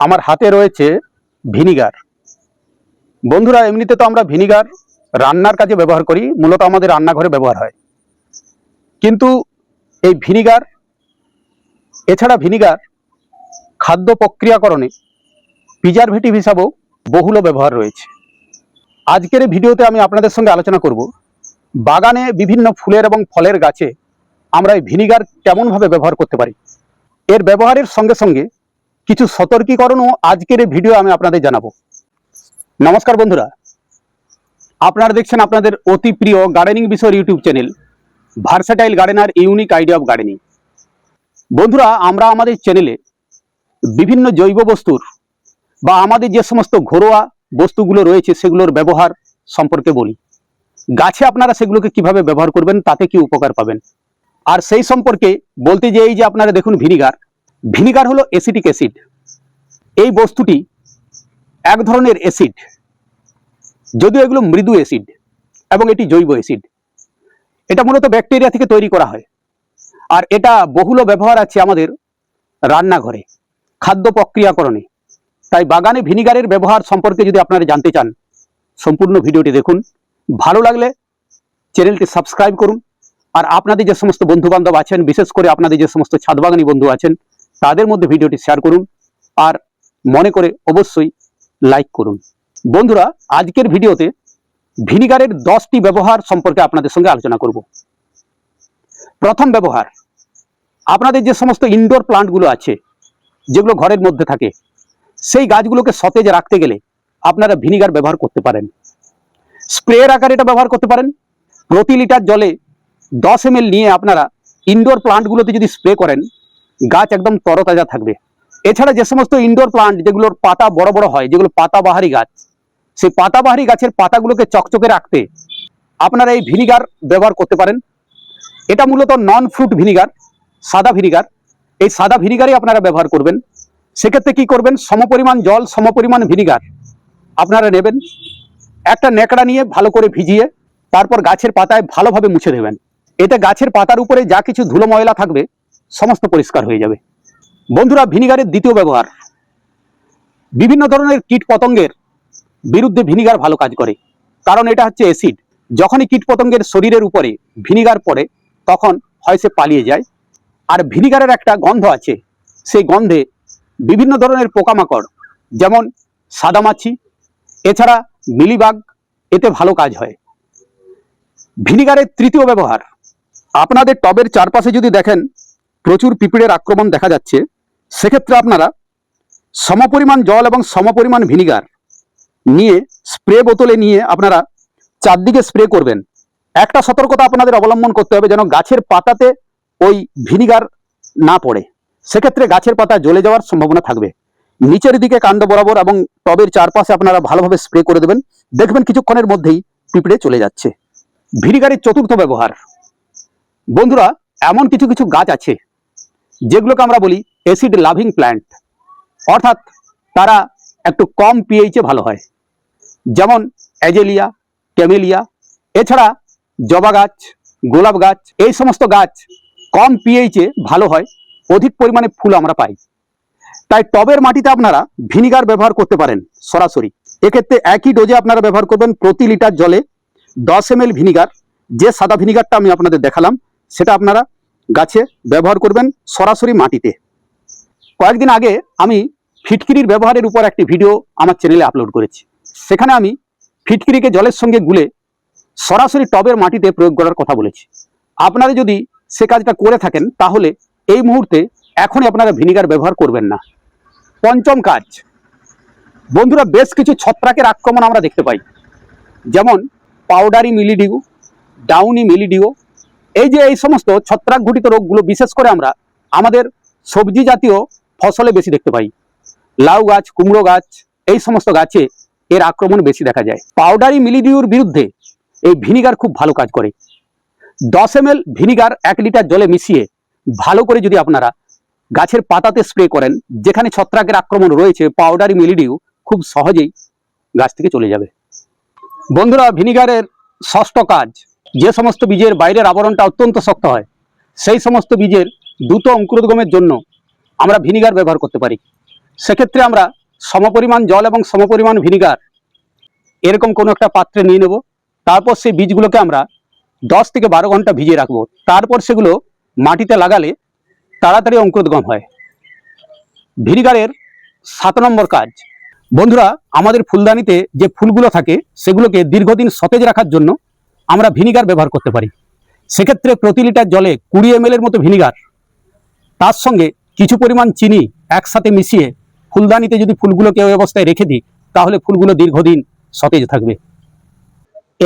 আমার হাতে রয়েছে ভিনিগার। বন্ধুরা, এমনিতে তো আমরা ভিনিগার রান্নার কাজে ব্যবহার করি, মূলত আমাদের রান্নাঘরে ব্যবহার হয়। কিন্তু এই ভিনিগার, এছাড়া ভিনিগার খাদ্য প্রক্রিয়াকরণে প্রিজারভেটিভ হিসাবেও বহুল ব্যবহার রয়েছে। আজকের এই ভিডিওতে আমি আপনাদের সঙ্গে আলোচনা করব, বাগানে বিভিন্ন ফুলের এবং ফলের গাছে আমরা এই ভিনিগার কেমনভাবে ব্যবহার করতে পারি। এর ব্যবহারের সঙ্গে সঙ্গে কিছু সতর্কীকরণও আজকের এই ভিডিও আমি আপনাদের জানাব। নমস্কার বন্ধুরা। আপনারা দেখছেন আপনাদের অতি প্রিয় গার্ডেনিং বিষয়ের YouTube channel versatile gardener unique idea of gardening বন্ধুরা, আমরা আমাদের চ্যানেলে বিভিন্ন জৈব বস্তুর বা আমাদের যে সমস্ত ঘরোয়া বস্তুগুলো রয়েছে, সেগুলোর ব্যবহার সম্পর্কে বলি। গাছে আপনারা সেগুলোকে কীভাবে ব্যবহার করবেন, তাতে কি উপকার পাবেন? আর সেই সম্পর্কে বলতে যে এই যে আপনারা দেখুন ভিনিগার ভিনিগার হলো অ্যাসিটিক অ্যাসিড। এই বস্তুটি এক ধরনের অ্যাসিড, যদিও এগুলো মৃদু অ্যাসিড এবং এটি জৈব অ্যাসিড। এটা মূলত ব্যাকটেরিয়া থেকে তৈরি করা হয় আর এটা বহুল ব্যবহার আছে আমাদের রান্নাঘরে, খাদ্য প্রক্রিয়াকরণে। তাই বাগানে ভিনিগারের ব্যবহার সম্পর্কে যদি আপনারা জানতে চান, সম্পূর্ণ ভিডিওটি দেখুন। ভালো লাগলে চ্যানেলটি সাবস্ক্রাইব করুন। আর আপনাদের যে সমস্ত বন্ধু বান্ধব আছেন, বিশেষ করে আপনাদের যে সমস্ত ছাদবাগানি বন্ধু আছেন তাদের মধ্যে ভিডিওটি শেয়ার করুন আর মনে করে অবশ্যই লাইক করুন। বন্ধুরা, আজকের ভিডিওতে ভিনিগারের দশটি ব্যবহার সম্পর্কে আপনাদের সঙ্গে আলোচনা করব। প্রথম ব্যবহার, আপনাদের যে সমস্ত ইনডোর প্লান্টগুলো আছে, যেগুলো ঘরের মধ্যে থাকে, সেই গাছগুলোকে সতেজ রাখতে গেলে আপনারা ভিনিগার ব্যবহার করতে পারেন। স্প্রের আকারে এটা ব্যবহার করতে পারেন। প্রতি লিটার জলে দশ এম নিয়ে আপনারা ইনডোর প্লান্টগুলোতে যদি স্প্রে করেন গাছ একদম তরতাজা থাকবে। এছাড়া যে সমস্ত ইনডোর প্লান্ট যেগুলোর পাতা বড় বড় হয়, যেগুলো পাতাবাহারি গাছ, সেই পাতাবাহারি গাছের পাতাগুলোকে চকচকে রাখতে আপনারা এই ভিনিগার ব্যবহার করতে পারেন। এটা মূলত নন ফ্রুট ভিনিগার সাদা ভিনিগার এই সাদা ভিনিগারই আপনারা ব্যবহার করবেন। সেক্ষেত্রে কি করবেন? সমপরিমাণ জল, সমপরিমাণ ভিনিগার আপনারা নেবেন। একটা ন্যাকড়া নিয়ে ভালো করে ভিজিয়ে, তারপর গাছের পাতায় ভালোভাবে মুছে দেবেন। এতে গাছের পাতার উপরে যা কিছু ধুলো ময়লা থাকবে সমস্ত পরিষ্কার হয়ে যাবে। বন্ধুরা, ভিনিগারের দ্বিতীয় ব্যবহার। বিভিন্ন ধরনের কীট পতঙ্গের বিরুদ্ধে ভিনিগার ভালো কাজ করে। কারণ এটা হচ্ছে অ্যাসিড। যখনই কীট পতঙ্গের শরীরের উপরে ভিনিগার পড়ে, তখন হয় সে পালিয়ে যায়। আর ভিনিগারের একটা গন্ধ আছে, সেই গন্ধে বিভিন্ন ধরনের পোকামাকড়, যেমন সাদামাছি, এছাড়া মিলিবাগ, এতে ভালো কাজ হয়। ভিনিগারের তৃতীয় ব্যবহার। আপনাদের টবের চারপাশে যদি দেখেন প্রচুর পিঁপড়ের আক্রমণ দেখা যাচ্ছে, সেক্ষেত্রে আপনারা সমপরিমাণ জল এবং সমপরিমাণ ভিনিগার নিয়ে স্প্রে বোতলে নিয়ে আপনারা চারদিকে স্প্রে করবেন। একটা সতর্কতা আপনাদের অবলম্বন করতে হবে যেন গাছের পাতাতে ওই ভিনিগার না পড়ে। সেক্ষেত্রে গাছের পাতা জ্বলে যাওয়ার সম্ভাবনা থাকবে। নিচের দিকে কাণ্ড বরাবর এবং টবের চারপাশে আপনারা ভালোভাবে স্প্রে করে দেবেন। দেখবেন কিছুক্ষণের মধ্যেই পিঁপড়ে চলে যাচ্ছে। ভিনিগারের চতুর্থ ব্যবহার। বন্ধুরা, এমন কিছু কিছু গাছ আছে যেগুলোকে আমরা বলি অ্যাসিড লাভিং প্ল্যান্ট অর্থাৎ তারা একটু কম পিএইচে ভালো হয়। যেমন অ্যাজেলিয়া ক্যামেলিয়া এছাড়া জবা গাছ, গোলাপ গাছ, এই সমস্ত গাছ কম পিএইচে ভালো হয়, অধিক পরিমাণে ফুল আমরা পাই। তাই টবের মাটিতে আপনারা ভিনিগার ব্যবহার করতে পারেন সরাসরি। এক্ষেত্রে একই ডোজে আপনারা ব্যবহার করবেন প্রতি লিটার জলে দশ এম ভিনিগার। যে সাদা ভিনিগারটা আমি আপনাদের দেখালাম, সেটা আপনারা গাছে ব্যবহার করবেন সরাসরি মাটিতে। কয়েকদিন আগে আমি ফিটকিরির ব্যবহারের উপর একটি ভিডিও আমার চ্যানেলে আপলোড করেছি। সেখানে আমি ফিটকিরিকে জলের সঙ্গে গুলে সরাসরি টবের মাটিতে প্রয়োগ করার কথা বলেছি। আপনারা যদি সে কাজটা করে থাকেন, তাহলে এই মুহূর্তে এখনই আপনারা ভিনিগার ব্যবহার করবেন না। পঞ্চম কাজ। বন্ধুরা, বেশ কিছু ছত্রাকের আক্রমণ আমরা দেখতে পাই। যেমন পাউডারি মিলিডিউ, ডাউনি মিলিডিও এই যে এই সমস্ত ছত্রাক ঘটিত রোগগুলো, বিশেষ করে আমরা, আমাদের সবজি জাতীয় ফসলে বেশি দেখতে পাই। লাউ গাছ, কুমড়ো গাছ, এই সমস্ত গাছে এর আক্রমণ বেশি দেখা যায়। পাউডারি মিলিডিউর বিরুদ্ধে এই ভিনিগার খুব ভালো কাজ করে। দশ এম ভিনিগার এক লিটার জলে মিশিয়ে ভালো করে যদি আপনারা গাছের পাতাতে স্প্রে করেন, যেখানে ছত্রাকের আক্রমণ রয়েছে, পাউডারি মিলিডিউ খুব সহজেই গাছ থেকে চলে যাবে। বন্ধুরা, ভিনিগারের ষষ্ঠ কাজ যে সমস্ত বীজের বাইরের আবরণটা অত্যন্ত শক্ত হয়, সেই সমস্ত বীজের দ্রুত অঙ্কুরোদ্গমের জন্য আমরা ভিনিগার ব্যবহার করতে পারি। সেক্ষেত্রে আমরা সমপরিমাণ জল এবং সমপরিমাণ ভিনিগার এরকম কোনো একটা পাত্রে নিয়ে নেব। তারপর সেই বীজগুলোকে আমরা দশ থেকে বারো ঘণ্টা ভিজিয়ে রাখব। তারপর সেগুলো মাটিতে লাগালে তাড়াতাড়ি অঙ্কুরোদ্গম হয়। ভিনিগারের সাত নম্বর কাজ, বন্ধুরা, আমাদের ফুলদানিতে যে ফুলগুলো থাকে, সেগুলোকে দীর্ঘদিন সতেজ রাখার জন্য আমরা ভিনিগার ব্যবহার করতে পারি। সেক্ষেত্রে প্রতি লিটার জলে কুড়ি এম এর মতো ভিনিগার, তার সঙ্গে কিছু পরিমাণ চিনি একসাথে মিশিয়ে ফুলদানিতে যদি ফুলগুলোকে ওই অবস্থায় রেখে দিই, তাহলে ফুলগুলো দীর্ঘদিন সতেজ থাকবে।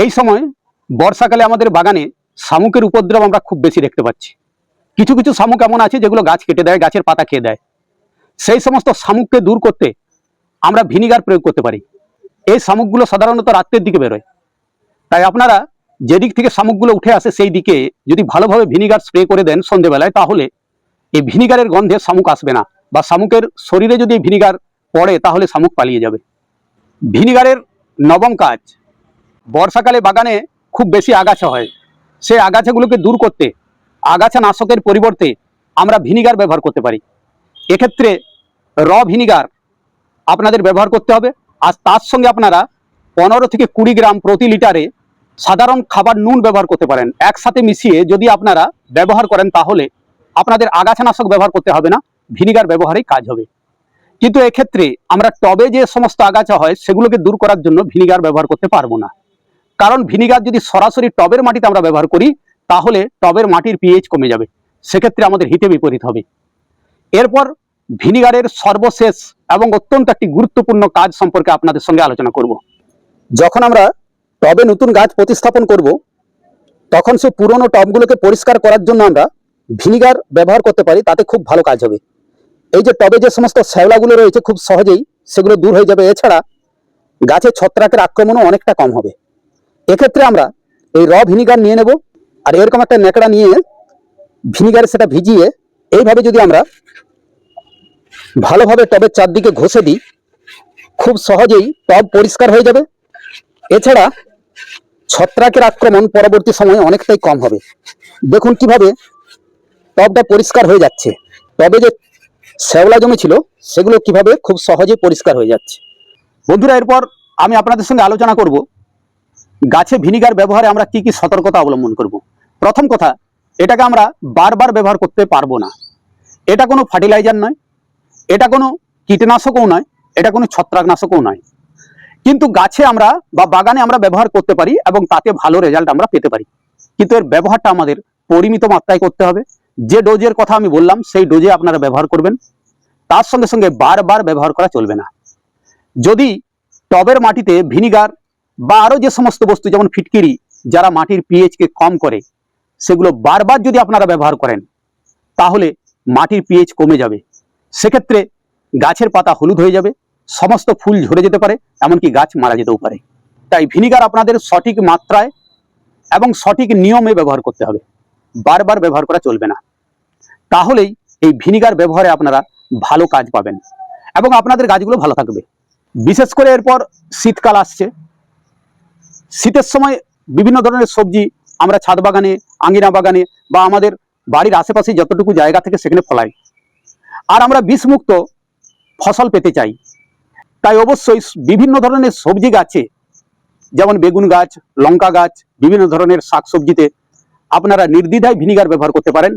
এই সময় বর্ষাকালে আমাদের বাগানে শামুকের উপদ্রব আমরা খুব বেশি দেখতে পাচ্ছি। কিছু কিছু শামুক এমন আছে যেগুলো গাছ কেটে দেয়, গাছের পাতা খেয়ে দেয়। সেই সমস্ত শামুককে দূর করতে আমরা ভিনিগার প্রয়োগ করতে পারি। এই শামুকগুলো সাধারণত রাত্রের দিকে বেরোয়। তাই আপনারা যেদিক থেকে শামুকগুলো উঠে আসে সেই দিকে যদি ভালোভাবে ভিনিগার স্প্রে করে দেন সন্ধেবেলায়, তাহলে এই ভিনিগারের গন্ধে শামুক আসবে না বা শামুকের শরীরে যদি ভিনিগার পড়ে, তাহলে শামুক পালিয়ে যাবে। ভিনিগারের নবম কাজ, বর্ষাকালে বাগানে খুব বেশি আগাছা হয়। সেই আগাছাগুলোকে দূর করতে, আগাছা নাশকের পরিবর্তে আমরা ভিনিগার ব্যবহার করতে পারি। এক্ষেত্রে র ভিনিগার আপনাদের ব্যবহার করতে হবে। আর তার সঙ্গে আপনারা পনেরো থেকে কুড়ি গ্রাম প্রতি লিটারে সাধারণ খাবার নুন ব্যবহার করতে পারেন। একসাথে মিশিয়ে যদি আপনারা ব্যবহার করেন তাহলে আপনাদের আগাছানাশক ব্যবহার করতে হবে না, ভিনিগার ব্যবহারেই কাজ হবে। কিন্তু এক্ষেত্রে আমরা টবে যে সমস্ত আগাছা হয়, সেগুলোকে দূর করার জন্য ভিনিগার ব্যবহার করতে পারব না। কারণ ভিনিগার যদি সরাসরি টবের মাটিতে আমরা ব্যবহার করি, তাহলে টবের মাটির পিএইচ কমে যাবে। সেক্ষেত্রে আমাদের হিতে বিপরীত হবে। এরপর ভিনিগারের সর্বশেষ এবং অত্যন্ত একটি গুরুত্বপূর্ণ কাজ সম্পর্কে আপনাদের সঙ্গে আলোচনা করব। যখন আমরা টবে নতুন গাছ প্রতিস্থাপন করব, তখন সেই পুরনো টবগুলোকে পরিষ্কার করার জন্য আমরা ভিনিগার ব্যবহার করতে পারি, তাতে খুব ভালো কাজ হবে। এই যে টবে যে সমস্ত শ্যাওলাগুলো রয়েছে, খুব সহজেই সেগুলো দূর হয়ে যাবে। এছাড়া গাছে ছত্রাকের আক্রমণও অনেকটা কম হবে। এক্ষেত্রে আমরা এই র ভিনিগার নিয়ে নেব, আর এরকম একটা নেকড়া নিয়ে ভিনিগারে সেটা ভিজিয়ে এইভাবে যদি আমরা ভালোভাবে টবের চারদিকে ঘষে দিই, খুব সহজেই টব পরিষ্কার হয়ে যাবে। এছাড়া ছত্রাকের আক্রমণ পরবর্তী সময়ে অনেকটাই কম হবে। দেখুন কীভাবে টবটা পরিষ্কার হয়ে যাচ্ছে। টবে যে শ্যাওলা জমি ছিল, সেগুলো কীভাবে খুব সহজে পরিষ্কার হয়ে যাচ্ছে। বন্ধুরা, এরপর আমি আপনাদের সঙ্গে আলোচনা করব, গাছে ভিনিগার ব্যবহারে আমরা কি কি সতর্কতা অবলম্বন করব। প্রথম কথা, এটাকে আমরা বারবার ব্যবহার করতে পারব না। এটা কোনো ফার্টিলাইজার নয়, এটা কোনো কীটনাশকও নয়, এটা কোনো ছত্রাকনাশকও নয়। কিন্তু গাছে আমরা বা বাগানে আমরা ব্যবহার করতে পারি এবং তাতে ভালো রেজাল্ট আমরা পেতে পারি। কিন্তু এর ব্যবহারটা আমাদের পরিমিত মাত্রায় করতে হবে। যে ডোজের কথা আমি বললাম, সেই ডোজে আপনারা ব্যবহার করবেন। তার সঙ্গে সঙ্গে বারবার ব্যবহার করা চলবে না। যদি টবের মাটিতে ভিনিগার বা আরও যে সমস্ত বস্তু, যেমন ফিটকিরি, যারা মাটির পিএইচ কে কম করে, সেগুলো বারবার যদি আপনারা ব্যবহার করেন, তাহলে মাটির পিএইচ কমে যাবে। সেক্ষেত্রে গাছের পাতা হলুদ হয়ে যাবে। সমস্ত ফুল ঝরে যেতে পারে, এমনকি গাছ মারা যেতেও পারে। তাই ভিনিগার আপনাদের সঠিক মাত্রায় এবং সঠিক নিয়মে ব্যবহার করতে হবে। বারবার ব্যবহার করা চলবে না। তাহলেই এই ভিনিগার ব্যবহারে আপনারা ভালো কাজ পাবেন এবং আপনাদের গাছগুলো ভালো থাকবে। বিশেষ করে এরপর শীতকাল আসছে। শীতের সময় বিভিন্ন ধরনের সবজি আমরা ছাদ বাগানে, আঙিনা বাগানে বা আমাদের বাড়ির আশেপাশে যতটুকু জায়গা থেকে সেখানে ফলাই। আর আমরা বিষমুক্ত ফসল পেতে চাই। তাই অবশ্যই বিভিন্ন ধরনের সবজি গাছে, যেমন বেগুন গাছ, লঙ্কা গাছ, বিভিন্ন ধরনের শাকসবজিতে আপনারা নির্দ্বিধায় ভিনিগার ব্যবহার করতে পারেন।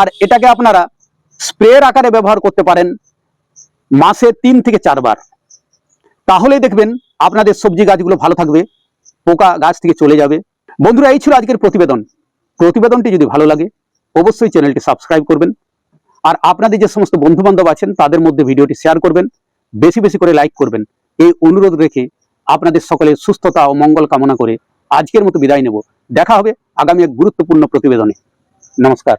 আর এটাকে আপনারা স্প্রের আকারে ব্যবহার করতে পারেন মাসে তিন থেকে চারবার তাহলেই দেখবেন আপনাদের সবজি গাছগুলো ভালো থাকবে, পোকা গাছ থেকে চলে যাবে। বন্ধুরা, এই ছিল আজকের প্রতিবেদন। প্রতিবেদনটি যদি ভালো লাগে, অবশ্যই চ্যানেলটি সাবস্ক্রাইব করবেন। আর আপনাদের যে সমস্ত বন্ধু বান্ধব আছেন, তাদের মধ্যে ভিডিওটি শেয়ার করবেন। বেশি বেশি করে লাইক করবেন। এই অনুরোধ রেখে আপনাদের সকলের সুস্থতা ও মঙ্গল কামনা করে আজকের মতো বিদায় নেব। দেখা হবে আগামী এক গুরুত্বপূর্ণ প্রতিবেদনে। নমস্কার।